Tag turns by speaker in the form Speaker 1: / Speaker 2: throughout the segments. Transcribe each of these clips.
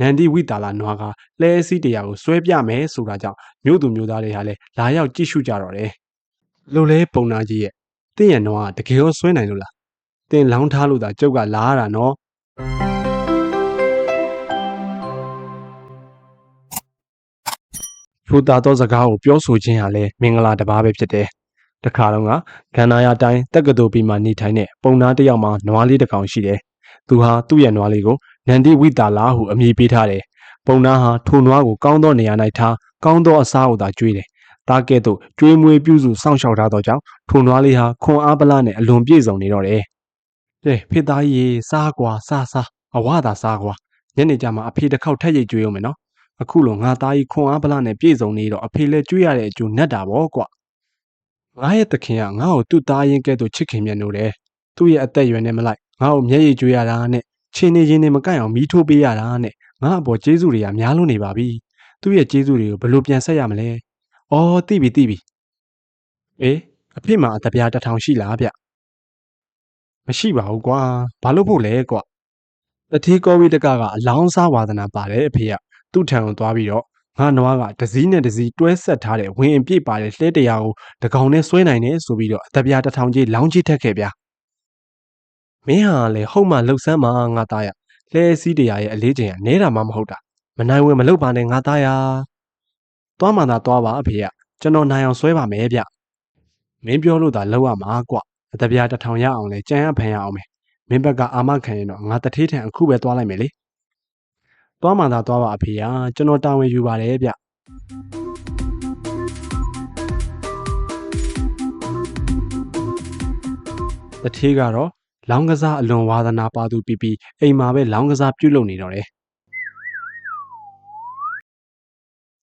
Speaker 1: နန္ဒီဝိတာလာနွားကလဲအစည်းတရားကိုဆွဲပြမယ်ဆိုတာကြောင့်မြို့သူမြို့သားတွေဟာလည်းလာရောက်ကြည့်ရှုကြတော့တယ်လို့လဲပုံနာကြီးရဲ့တင့်ရဲ့နွားကတကယ်ရောဆွဲနိုင်လို့လားတင်လောင်းထားလို့သာကျုပ်ကလာရတာနော်ဖူတာတော့စကားကိုပြောဆိုခြင်းဟာလဲမင်္ဂလာတစ်ပါးပဲဖြစ်တယ်တခါတော့ကကန္နာယာတိုင်းတက္ကသိုလ်ပြီးမှနေထိုင်တဲ့ပုံနာတစ်ယောက်မှာနွားလေးတစ်ကောင်ရှိတယ်သူဟာသူ့ရဲ့နွားလေးကို နန္ဒီဝိတာလာဟုအမည်ပေးထားတယ်ပုံနာဟာထိုနွားကိုကောင်းသောနေရာ၌ထားကောင်းသောအစားကိုသာကျွေးတယ်တားကဲ့သို့ကျွေးမွေးပြုစုစောင့်ရှောက်ထားသောကြောင့်ထိုနွားလေးဟာခွန်အားပလနဲ့အလွန်ပြည့်စုံနေတော့တယ်ကဲဖေသားကြီးရေစားကွာစားစားအဝသာစားကွာညနေကျမှအဖေတစ်ခေါက်ထက်ရိတ်ကျွေးအောင်မယ်နော်အခုလိုငါသားကြီးခွန်အားပလနဲ့ပြည့်စုံနေတော့အဖေလည်းကျွေးရတဲ့အကျိုးနဲ့တာပေါ့ကွာငါရဲ့သခင်ကငါ့ကိုသူ့သားရင်ကဲ့သို့ချစ်ခင်မြတ်လို့တယ်သူ့ရဲ့အသက်အရွယ်နဲ့မလိုက်ငါ့ကိုမျက်ရည်ကျွေးရတာနဲ့ ချင်းနေချင်းနေမကိုက်အောင်မီးထိုးပေးရတာနဲ့ငါ့အပေါ်ကျေးဇူးတွေကများလို့နေပါပြီသူ့ရဲ့ကျေးဇူးတွေကိုဘယ်လိုပြန်ဆက်ရမလဲအော်သိပြီသိပြီအေးအဖေမှာအတပြားတစ်ထောင်ရှိလားဗျမရှိပါဘူးကွာဘာလို့ဖို့လဲကွာတတိကောဝိတကကအလောင်းစားဝါသနာပါတယ်အဖေကသူ့ထံကိုသွားပြီးတော့ငါနွားကဒစည်းနဲ့ဒစည်းတွဲဆက်ထားတဲ့ဝင်အပြည့်ပါတဲ့လှဲတရားကိုတကောင်နဲ့ဆွဲနိုင်တယ်ဆိုပြီးတော့အတပြားတစ်ထောင်ကြီးလောင်းကြီးထက်ခဲ့ဗျာ မင်းဟာလေဟုတ်မှလှုပ်ဆန်းမှာငါသားရလှဲစည်းတရားရဲ့အလေးချိန်ကနဲတာမှမဟုတ်တာမနိုင်ဝင်မလုပ်ပါနဲ့ငါသားရသွားမှသာသွားပါအဖေကကျွန်တော်နိုင်အောင်ဆွဲပါမယ်ဗျမင်းပြောလို့သာလောက်ရမှာကွအတပြားတစ်ထောင်ရအောင်လေကြံရဖန်ရအောင်မယ်မင်းဘက်ကအာမခံရင်တော့ငါတထေးထံအခုပဲသွားလိုက်မယ်လေသွားမှသာသွားပါအဖေဟာကျွန်တော်တာဝန်ယူပါတယ်ဗျတထေးကတော့ လောင်းကစားအလွန်ဝါသနာပါသူပြီးပြီးအိမ်မှာပဲလောင်းကစားပြုတ်လုပ်နေတော့တယ်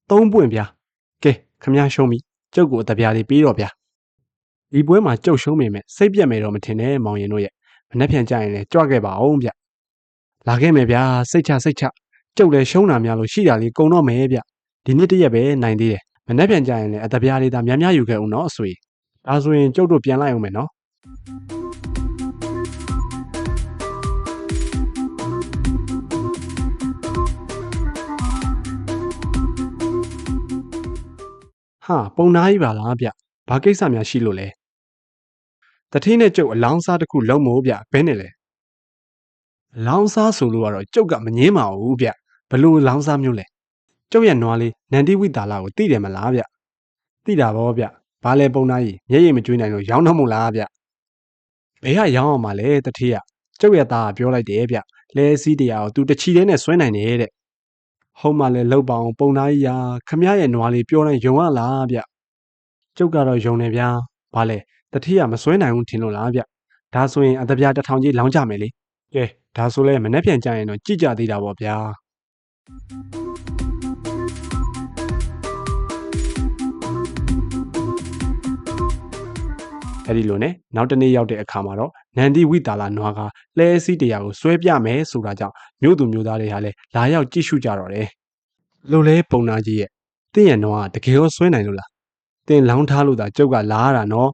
Speaker 1: သုံးပွင့်ဗျာကဲခမ ्या ရှုံးပြီကျုပ်ကိုအတပြားလေးပြီးတော့ဗျာဒီပွဲမှာကျုပ်ရှုံးမိမယ်စိတ်ပြက်မယ်တော့မထင်နဲ့မောင်ရင်တို့ရဲ့မနှက်ဖြန်ကြရင်လည်းကြွခဲ့ပါအောင်ဗျလာခဲ့မယ်ဗျာစိတ်ချစိတ်ချကျုပ်လည်းရှုံးတာများလို့ရှိတာလေးကုံတော့မယ်ဗျဒီနေ့တရက်ပဲနိုင်သေးတယ်မနှက်ဖြန်ကြရင်လည်းအတပြားလေးသာများများယူခဲ့အောင်နော်အဆွေဒါဆိုရင်ကျုပ်တို့ပြန်လိုက်အောင်မယ်နော် ဟာပုံနာကြီးပါလားဗျဘာကိစ္စများရှိလို့လဲတထင်းနဲ့ကျုပ်အလောင်းစားတစ်ခုလုံးမို့ဗျဘဲနဲ့လဲအလောင်းစားဆိုလို့ကတော့ကျုပ်ကမငင်းပါဘူးဗျဘလို့အလောင်းစားမျိုးလဲကျုပ်ရဲ့နွားလေးနန္ဒီဝိတာလာကိုသိတယ်မလားဗျသိတာဗောဗျဘာလဲပုံနာကြီးမျက်ရည်မကျွေးနိုင်လို့ရောင်းတော့မို့လားဗျဘယ်ကရောင်းအောင်မလဲတထင်းကကျုပ်ရဲ့သားကပြောလိုက်တယ်ဗျလဲစည်းတရားကိုသူတချီသေးနဲ့ဆွဲနိုင်တယ်တဲ့ ဟုတ်မှလည်းလောက်ပါအောင်ပုံနာကြီးရာခမရဲ့နွားလေးပြောတိုင်းယုံရလားဗျကျုပ်ကတော့ယုံနေဗျာဘာလဲတတိယမစွဲနိုင်ဘူးထင်လို့လားဗျဒါဆိုရင်အတပြားတစ်ထောင်ကြီးလောင်းကြမယ်လေကဲဒါဆိုလဲမနှက်ပြန်ကြရင်တော့ကြည့်ကြသေးတာပေါ့ဗျာ အဲ့ဒီလိုနဲ့နောက်တနေ့ရောက်တဲ့အခါမှာတော့နန္ဒီဝိတာလာနွားကလဲစည်းတရားကိုဆွဲပြမယ်ဆိုတာကြောင့်မြို့သူမြို့သားတွေဟာလည်းလာရောက်ကြည့်ရှုကြတော့တယ်လို့လဲပုံနာကြီးရဲ့တင့်ရဲ့နွားကတကယ်ရောဆွဲနိုင်လို့လားတင်လောင်းထားလို့သာကျုပ်ကလာရတာနော်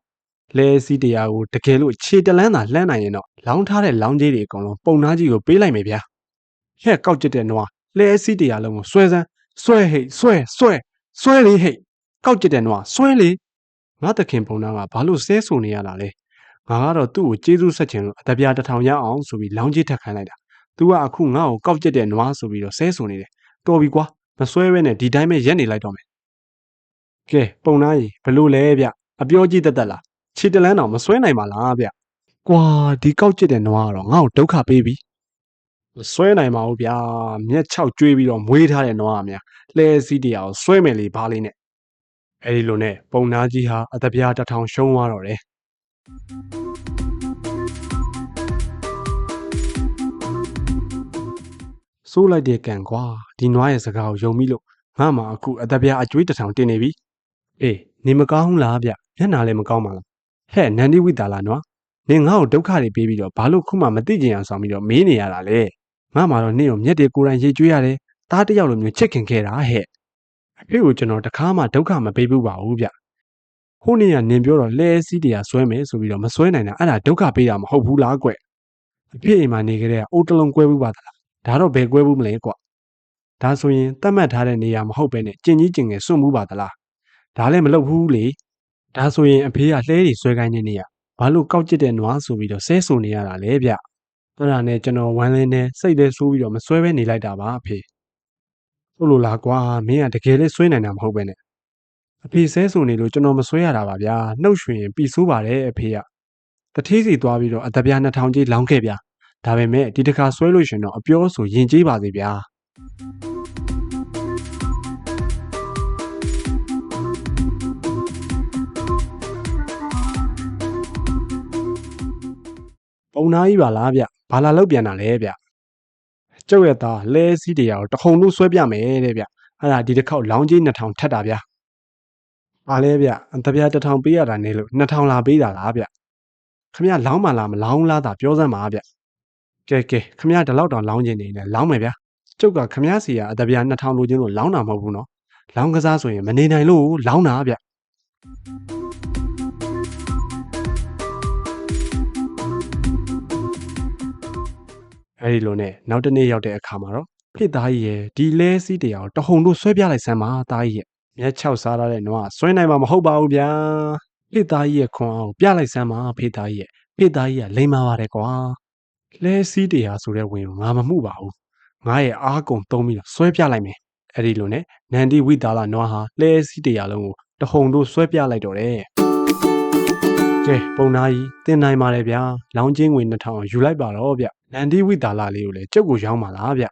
Speaker 1: လဲစည်းတရားကိုတကယ်လို့ခြေတလန်းသာလှမ်းနိုင်ရင်တော့လောင်းထားတဲ့လောင်းကြီးတွေအကုန်လုံးပုံနာကြီးကိုပေးလိုက်မယ်ဗျာဟဲ့ကောက်ကျစ်တဲ့နွားလဲစည်းတရားလုံးကိုဆွဲစမ်းဆွဲဟိတ်ဆွဲဆွဲဆွဲလေဟိတ်ကောက်ကျစ်တဲ့နွားဆွဲလေ ငါတခင်ပုံနာကဘာလို့ဆဲဆူနေရတာလဲငါကတော့သူ့ကိုကျေးဇူးဆက်ချင်လို့အတပြားတစ်ထောင်ရအောင်ဆိုပြီးလောင်းကြီးထက်ခိုင်းလိုက်တာသူကအခုငါ့ကိုကောက်ကျစ်တဲ့နွားဆိုပြီးတော့ဆဲဆူနေတယ်တော်ပြီကွာမဆွဲဘဲနဲ့ဒီတိုင်းပဲရက်နေလိုက်တော့မယ်ကဲပုံနာကြီးဘလို့လဲဗျအပြောကြီးတက်တက်လားခြေတလန်းတော့မဆွဲနိုင်ပါလားဗျကွာဒီကောက်ကျစ်တဲ့နွားကတော့ငါ့ကိုဒုက္ခပေးပြီမဆွဲနိုင်ပါဘူးဗျာမျက်ချောက်ကျွေးပြီးတော့မွေးထားတဲ့နွားအများလှဲစည်းတရားကိုဆွဲမယ်လေဘာလေးနဲ့ အဲဒီလိုနဲ့ပုံနာကြီးဟာအတပြားတစ်ထောင်ရှုံးသွားတော့တယ်စိုးလိုက်တဲ့ကံကွာဒီနွားရဲ့စကားကိုယုံမိလို့ငါမှအခုအတပြားအကျွေးတစ်ထောင်တင်နေပြီအေးနေမကောင်းဘူးလားဗျမျက်နာလည်းမကောင်းပါလားဟဲ့နန္ဒီဝိတာလာနွားနင်ငါ့ကိုဒုက္ခတွေပေးပြီးတော့ဘာလို့ခုမှမသိကြအောင်ဆောင်ပြီးတော့မေးနေရတာလဲငါမှတော့နင့်ကိုမျက်တွေကိုယ်တိုင်ရေကျွေးရတယ်သားတစ်ယောက်လိုမျိုးချစ်ခင်ခဲ့တာဟဲ့ အဖေကိုကျွန်တော်တခါမှဒုက္ခမပေးဘူးပါဘူးဗျဟိုနေ့ကနင်ပြောတော့လဲစည်းတရားဆွဲမယ်ဆိုပြီးတော့မဆွဲနိုင်တာအဲ့ဒါဒုက္ခပေးတာမဟုတ်ဘူးလားကွအဖေအိမ်မှာနေကြတဲ့အိုးတလုံးကွဲဘူးပါသလားဒါတော့ဘယ်ကွဲဘူးမလဲကွဒါဆိုရင်သတ်မှတ်ထားတဲ့နေရာမဟုတ်ဘဲနဲ့ကျင်ကြီးကျင်ငယ်စွန့်မှုပါသလားဒါလည်းမလုပ်ဘူးလေဒါဆိုရင်အဖေကလှဲတွေဆွဲခိုင်းနေနေရဘာလို့ကောက်ကျစ်တဲ့နွားဆိုပြီးတော့ဆဲဆိုနေရတာလဲဗျအဲ့ဒါနဲ့ကျွန်တော်ဝမ်းလင်းနဲ့စိတ်လေးဆိုးပြီးတော့မဆွဲဘဲနေလိုက်တာပါအဖေ ဟုတ်လို့လားကွာမင်းကတကယ်လေးဆွဲနိုင်တာမဟုတ်ပဲနဲ့အဖေဆဲဆိုနေလို့ကျွန်တော်မဆွဲရတာပါဗျာနှုတ်ရွှင်ရင်ပြီးဆိုးပါတယ်အဖေကတထေးစီသွားပြီးတော့အတပြား2000ကြီးလောင်းခဲ့ဗျာဒါပေမဲ့ဒီတစ်ခါဆွဲလို့ရှင်တော့အပြောဆိုရင်ကြီးပါစေဗျာပုံနာကြီးပါလားဗျဘာလာလောက်ပြန်တာလဲဗျ ကျုပ်ရဲ့သားလဲစည်းတရားကိုတခုံလို့ဆွဲပြမယ်တဲ့ဗျအဲ့ဒါဒီတစ်ခေါက်လောင်းကြီး2000ထက်တာဗျပါလဲဗျတပြား1000ပေးရတာနေလို့2000လာပေးတာလားဗျခမရလောင်းမလားမလောင်းလားသာပြောစမ်းပါဗျကဲကဲခမရဒီလောက်တောင်လောင်းခြင်းနေနဲ့လောင်းမယ်ဗျကျုပ်ကခမရစီကအတပြား2000လိုချင်လို့လောင်းတာမဟုတ်ဘူးနော်လောင်းကစားဆိုရင်မနေနိုင်လို့လောင်းတာဗျ အဲဒီလိုနဲ့နောက်တစ်နေ့ရောက်တဲ့အခါမှာတော့ဖိသားကြီးရဲ့ဒီလဲစည်းတရားကိုတဟုန်တို့ဆွဲပြလိုက်စမ်းပါသားကြီးရဲ့မျက်ချောက်စားရတဲ့နွားဆွဲနိုင်မှာမဟုတ်ပါဘူးဗျာဖိသားကြီးရဲ့ခွန်အောင်ပြလိုက်စမ်းပါဖိသားကြီးရဲ့ဖိသားကြီးကလိမ္မာပါတယ်ကွာလဲစည်းတရားဆိုတဲ့ဝင်ကိုငါမမှုပါဘူးငါရဲ့အားကုန်သုံးပြီးတော့ဆွဲပြလိုက်မယ်အဲဒီလိုနဲ့နန္ဒီဝိတာလနွားဟာလဲစည်းတရားလုံးကိုတဟုန်တို့ဆွဲပြလိုက်တော့တယ်ကဲပုံနာကြီးတင်နိုင်ပါတယ်ဗျာလောင်းချင်းငွေ2000ယူလိုက်ပါတော့ဗျ နန္ဒီဝိတာလလေးကိုလည်းကျုပ်ကိုရောင်းပါလားဗျ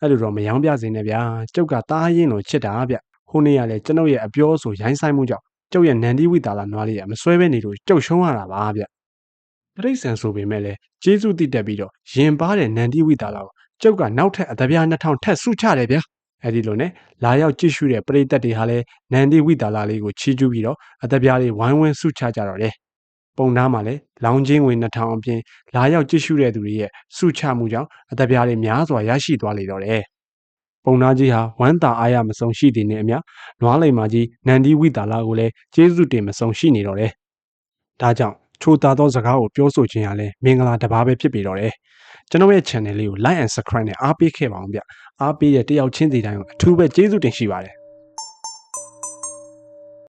Speaker 1: အဲ့လိုတော့မရောင်းပြစေနဲ့ဗျာကျုပ်ကတားရင်လို့ချစ်တာဗျဟိုနေ့ကလည်းကျွန်ုပ်ရဲ့အပြောဆိုရိုင်းဆိုင်မှုကြောင့်ကျုပ်ရဲ့နန္ဒီဝိတာလနွားလေးကမစွဲဘဲနေလို့ကျုပ်ရှုံးရတာပါဗျတရိတ်ဆန်ဆိုပေမဲ့လည်းကျေးဇူးတည်တက်ပြီးတော့ရင်ပါတဲ့နန္ဒီဝိတာလကိုကျုပ်ကနောက်ထပ်အတပြား2000ထပ်ဆုချတယ်ဗျာအဲ့ဒီလိုနဲ့လာရောက်ကြည့်ရှုတဲ့ပရိသတ်တွေဟာလည်းနန္ဒီဝိတာလလေးကိုချီးကျူးပြီးတော့အတပြားလေးဝိုင်းဝန်းဆုချကြတော့တယ် ပုံသားမှာလည်းလောင်းချင်းဝင်2000အပြင်လာရောက်ကြည့်ရှုတဲ့သူတွေရဲ့ဆုချမှုကြောင့်အတပြားတွေများစွာရရှိသွားလေတော့တယ်ပုံသားကြီးဟာဝမ်းသာအားရမဆုံးရှိတဲ့နဲ့အမျှနွားလိမ်မာကြီးနန္ဒီဝိတာလကိုလည်းကျေးဇူးတင်မဆုံးရှိနေတော့တယ်ဒါကြောင့်ချိုတာသောစကားကိုပြောဆိုခြင်းဟာလည်းမင်္ဂလာတစ်ပါးပဲဖြစ်ပြီတော့တယ်ကျွန်တော်ရဲ့ channel လေးကို like and subscribe နဲ့အားပေးခဲ့ပါအောင်ဗျအားပေးတဲ့တယောက်ချင်းစီတိုင်းကိုအထူးပဲကျေးဇူးတင်ရှိပါတယ်